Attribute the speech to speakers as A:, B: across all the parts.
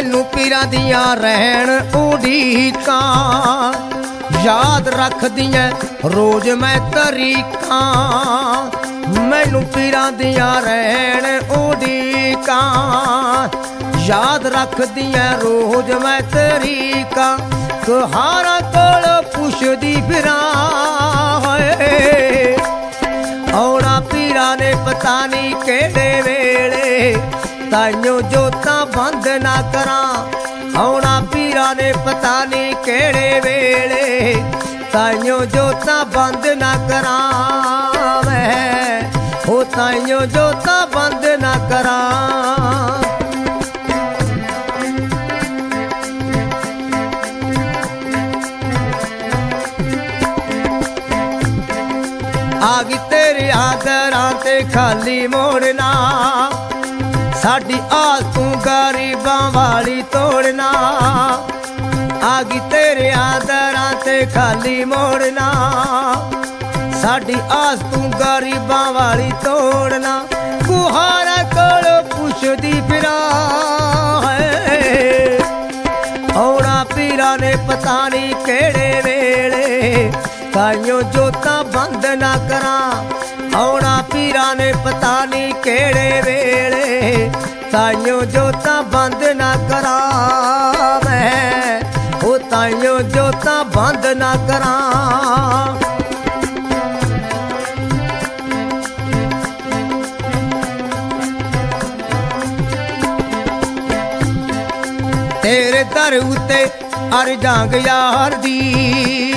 A: ਮੈਨੂੰ ਪੀਰਾਂ ਦੀਆਂ ਰਹਿਣ ਉਡੀਕਾਂ ਯਾਦ ਰੱਖਦੀਆਂ, ਰੋਜ਼ ਮੈਂ ਤਰੀਕਾਂ। ਮੈਨੂੰ ਪੀਰਾਂ ਦੀਆਂ ਰਹਿਣ ਉਡੀਕਾਂ ਯਾਦ ਰੱਖਦੀਆਂ, ਰੋਜ਼ ਮੈਂ ਤਰੀਕਾਂ। ਕੁਹਾਰਾਂ ਕੋਲ ਪੁੱਛਦੀ ਫਿਰਾਂ, ਹੋਏ। ਔਣਾ ਪੀਰਾਂ ਨੇ ਪਤਾ ਨਹੀਂ ਕਿਹੜੇ ਵੇਲੇ ਤਾਈਓ ਜੋਤਾਂ ਬੰਦ ਨਾ ਕਰਾਂ। ਆਉਣਾ ਪੀਰਾਂ ਨੇ ਪਤਾ ਨਹੀਂ ਕਿਹੜੇ ਵੇਲੇ। ਤਾਈਓ ਜੋਤਾਂ ਬੰਦ ਨਾ ਕਰਾਂ ਮੈਂ। ਉਹ ਤਾਈਓ ਜੋਤਾਂ ਬੰਦ ਨਾ ਕਰਾਂ। ਆ ਗਈ ਤੇਰੇ ਆਦਰਾਂ ਤੇ ਖਾਲੀ ਮੋੜਨਾ। ਸਾਡੀ ਆਸ ਤੂੰ ਗਰੀਬਾਂ ਵਾਲੀ ਤੋੜਨਾ ਆ ਗਈ ਤੇਰੇ ਆਦਰਾਂ ਤੇ ਖਾਲੀ ਮੋੜਨਾ ਸਾਡੀ ਆਸ ਤੂੰ ਗਰੀਬਾਂ ਵਾਲੀ ਤੋੜਨਾ ਗੁਹਾਰਾ ਕੋਲ ਪੁੱਛਦੀ ਫਿਰਾਂ ਹੈ। ਔਣਾ ਪੀਰਾਂ ਨੇ ਪਤਾ ਨਹੀਂ ਕਿਹੜੇ ਵੇਲੇ ਤਾਈਓ ਜੋਤਾਂ ਬੰਦ ਨਾ ਕਰਾਂ। ਔਣਾ ਪੀਰਾਂ ਨੇ ਪਤਾ ਨਹੀਂ ਕਿਹੜੇ ਵੇਲੇ ਤਾਈਓ ਜੋਤਾਂ ਬੰਦ ਨਾ ਕਰਾਂ ਮੈਂ ਉਹ ਤਾਈਓ ਜੋਤਾਂ ਬੰਦ ਨਾ ਕਰਾਂ। ਤੇਰੇ ਦਰ ਉਤੇ ਅਰ ਯਾਰ ਦੀ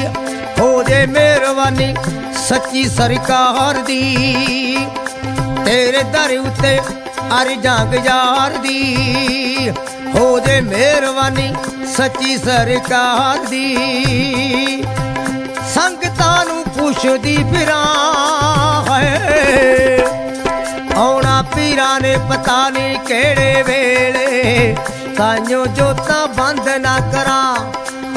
A: ਹੋ ਜੇ ਮਿਹਰਬਾਨੀ ਸੱਚੀ ਸਰਕਾਰ ਦੀ। ਤੇਰੇ ਦਰ ਉਤੇ ਅਰ ਜਾਂਗ ਯਾਰ ਦੀ, ਹੋ ਜੇ ਮਿਹਰਬਾਨੀ ਸੱਚੀ ਸਰਕਾਰ ਦੀ। ਸੰਗਤਾਂ ਨੂੰ ਪੁੱਛਦੀ ਫਿਰਾਂ ਹੈ ਆਉਣਾ ਪੀਰਾਂ ਨੇ ਪਤਾ ਨਹੀਂ ਕਿਹੜੇ ਵੇਲੇ। ਤਾਈਓ ਜੋਤਾਂ ਬੰਦ ਨਾ ਕਰਾਂ,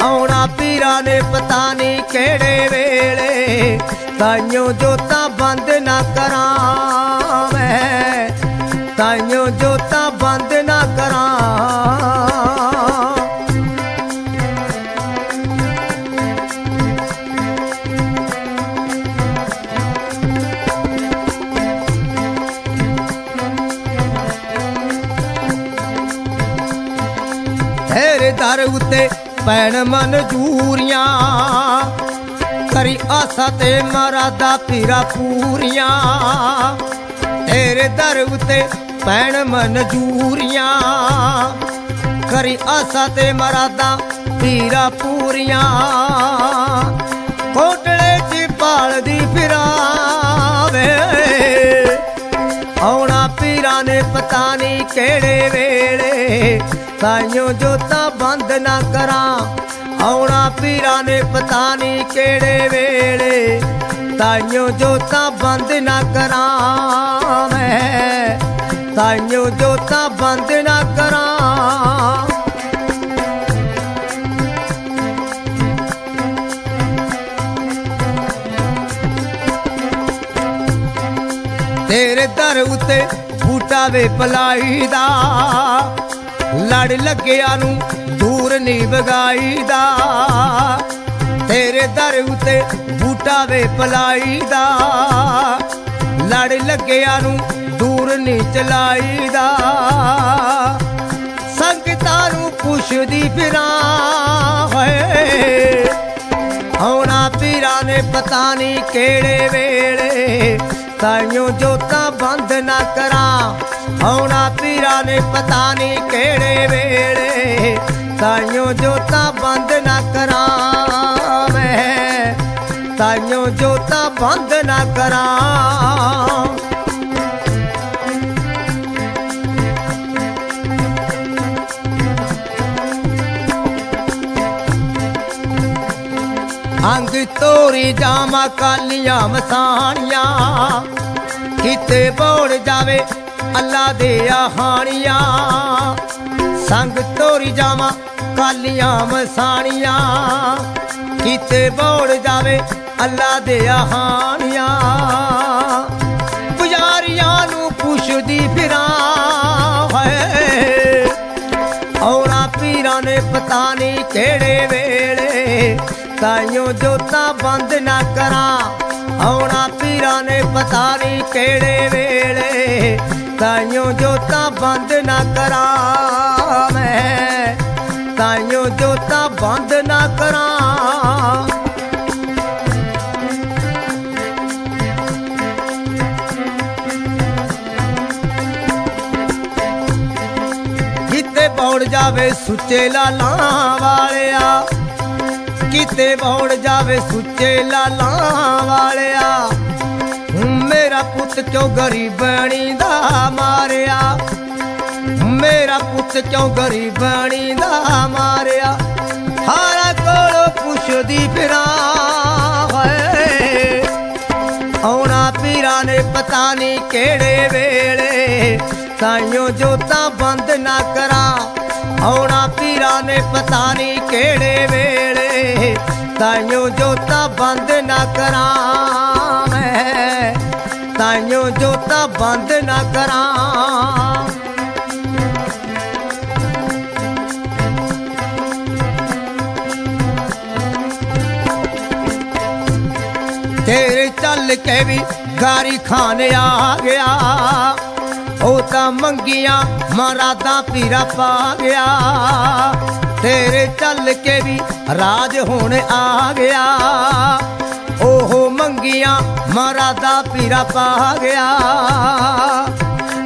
A: ਆਉਣਾ ਪੀਰਾਂ ਨੇ ਪਤਾ ਨਹੀਂ ਕਿਹੜੇ ਵੇਲੇ। ਤਾਈਓ ਜੋਤਾਂ ਬੰਦ ਨਾ ਕਰਾਂ। ਤਾਈਓ ਜੋਤਾਂ ਬੰਦ ਨਾ ਕਰਾਂ। ਤੇਰੇ ਦਰ ਉਤੇ ਪੈਣ ਮਨਜੂਰੀਆਂ ਕਰੀ ਆਸਾ ਤੇ ਮਰਾਦਾ ਪੀਰਾ ਪੂਰੀਆਂ। ਤੇਰੇ ਦਰ ਉਤੇ ਪੈਣ ਮਨਜੂਰੀਆਂ ਕਰੀ ਆਸਾ ਤੇ ਮਰਾਦਾ ਪੀਰਾ ਪੂਰੀਆਂ। ਕੋਟਲੇ ਚ ਪਾਲਦੀ ਫਿਰਾਂ ਵੇ ਆਉਣਾ ਪੀਰਾਂ ਨੇ ਪਤਾ ਨਹੀਂ ਕਿਹੜੇ ਵੇਲੇ। ਤਾਈਓ ਜੋਤਾਂ ਬੰਦ ਨਾ ਕਰਾਂ। ਆਉਣਾ ਪੀਰਾਂ ਨੇ ਪਤਾ ਨਹੀਂ ਕਿਹੜੇ ਵੇਲੇ। ਤਾਈਓ ਜੋਤਾਂ ਬੰਦ ਨਾ ਕਰਾਂ। ਤਾਈਓ ਜੋਤਾ ਬੰਦ ਨਾ ਕਰਾਂ। ਤੇਰੇ ਦਰ ਉਤੇ ਬੂਟਾ ਵੇ ਪਲਾਈ ਦਾ, ਲੜ ਲੱਗਿਆ ਨੂੰ ਦੂਰ ਨਹੀਂ ਵਗਾਈਦਾ ਤੇਰੇ ਦਰ ਉਤੇ ਬੂਟਾ ਵੇ ਪਲਾਈ ਦਾ, ਲੜ ਲੱਗਿਆ ਨੂੰ ਦੂਰ ਨਹੀਂ ਚਲਾਈਦਾ ਸੰਗਤਾਂ ਨੂੰ ਪੁੱਛਦੀ ਫਿਰਾਂ, ਹੋਏ। ਆਉਣਾ ਪੀਰਾਂ ਨੇ ਪਤਾ ਨਹੀਂ ਕਿਹੜੇ ਵੇਲੇ। ਤਾਈਓ ਜੋਤਾਂ ਬੰਦ ਨਾ ਕਰਾਂ। ਆਉਣਾ ਪੀਰਾਂ ਨੇ ਪਤਾ ਨਹੀਂ ਕਿਹੜੇ ਵੇਲੇ। ਤਾਈਓ ਜੋਤਾਂ ਬੰਦ ਨਾ ਕਰਾਂ ਮੈਂ। ਤਾਈਓ ਜੋਤਾਂ ਬੰਦ ਨਾ ਕਰਾਂ। ਅੰਗ ਤੋਰੀ ਜਾਮਾ ਕਾਲੀਆਂ ਮਸਾਣੀਆਂ। ਕਿਤੇ ਬੋੜ ਜਾਵੇ ਅੱਲਾ ਦੇ ਆਹਾਣੀਆਂ। ਸੰਗ ਤੋਰੀ ਜਾਮਾ ਕਾਲੀਆਂ ਮਸਾਣੀਆਂ। ਕਿਤੇ ਬੋੜ ਜਾਵੇ ਅੱਲਾ ਦੇ ਆਹਾਣੀਆਂ। ਪੁਜਾਰੀਆਂ ਨੂੰ ਪੁੱਛਦੀ ਫਿਰਾਂ ਹੈ ਔਰਾ ਪੀਰਾਂ ਨੇ ਪਤਾ ਨਹੀਂ ਕਿਹੜੇ ਵੇਲੇ ਤਾਈਓ ਜੋਤਾ ਬੰਦ ਨਾ ਕਰਾਂ। ਆਉਣਾ ਪੀਰਾਂ ਨੇ ਪਤਾ ਨਹੀਂ ਕਿਹੜੇ ਵੇਲੇ। ਤਾਈਓ ਜੋਤਾ ਬੰਦ ਨਾ ਕਰਾਂ ਮੈਂ। ਤਾਈਓ ਜੋਤਾਂ ਬੰਦ ਨਾ ਕਰਾਂ। ਜਿੱਤੇ ਬੌੜ ਜਾਵੇ ਸੁੱਚੇ ਲਾਲਾਂ ਵਾਲਿਆ। ਕਿਤੇ ਬੌੜ ਜਾਵੇ ਸੁੱਚੇ ਲਾਲਾਂ ਵਾਲਿਆ। ਮੇਰਾ ਪੁੱਤ ਕਿਉਂ ਗਰੀਬਣੀ ਦਾ ਮਾਰਿਆ? ਮੇਰਾ ਪੁੱਤ ਕਿਉਂ ਗਰੀਬਣੀ ਦਾ ਮਾਰਿਆ? ਹਾਰਾ ਕੋਲੋਂ ਪੁੱਛਦੀ ਫਿਰਾਂ ਹੈ ਆਉਣਾ ਪੀਰਾਂ ਨੇ ਪਤਾ ਨਹੀਂ ਕਿਹੜੇ ਵੇਲੇ। ਤਾਈਓ ਜੋਤਾਂ ਬੰਦ ਨਾ ਕਰਾ। ਆਉਣਾ ਪੀਰਾਂ ਨੇ ਪਤਾ ਨਹੀਂ ਕਿਹੜੇ ਵੇਲੇ। ਤਾਈਓ ਜੋਤਾ ਬੰਦ ਨਾ ਕਰਾਂ ਮੈਂ। ਤਾਈਓ ਜੋਤਾਂ ਬੰਦ ਨਾ ਕਰਾਂ। ਤੇਰੇ ਚੱਲ ਕੇ ਵੀ ਗਾਰੀ ਖਾਨ ਆ ਗਿਆ। ਉਹ ਤਾਂ ਮੰਗੀਆਂ ਮਰਾਦਾ ਪੀਰਾ ਪਾ ਗਿਆ। ਤੇਰੇ ਚੱਲ ਕੇ ਵੀ ਰਾਜ ਹੁਣ ਆ ਗਿਆ। ਉਹ ਮੰਗੀਆਂ ਮਰਾਦਾ ਪੀਰਾ ਪਾ ਗਿਆ।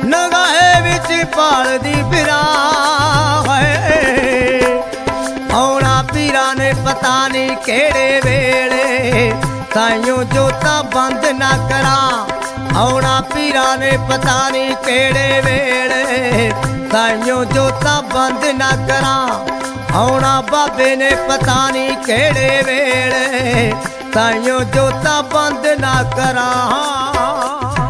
A: ਨਗਾਹੇ ਵਿੱਚ ਪਾਲਦੀ ਫਿਰਾਂ ਹੈ ਆਉਣਾ ਪੀਰਾ ਨੇ ਪਤਾ ਨਹੀਂ ਕਿਹੜੇ ਵੇਲੇ। ਤਾਈਓ ਜੋਤਾ ਬੰਦ ਨਾ ਕਰਾਂ। ਆਉਣਾ ਪੀਰਾਂ ਨੇ ਪਤਾ ਨਹੀਂ ਕਿਹੜੇ ਵੇੜੇ ਤਾਈਓ ਜੋਤਾਂ ਬੰਦ ਨਾ ਕਰਾਂ। ਆਉਣਾ ਬਾਬੇ ਨੇ ਪਤਾ ਨਹੀਂ ਕਿਹੜੇ ਵੇਲੇ। ਤਾਈਓ ਜੋਤਾਂ ਬੰਦ ਨਾ ਕਰਾਂ।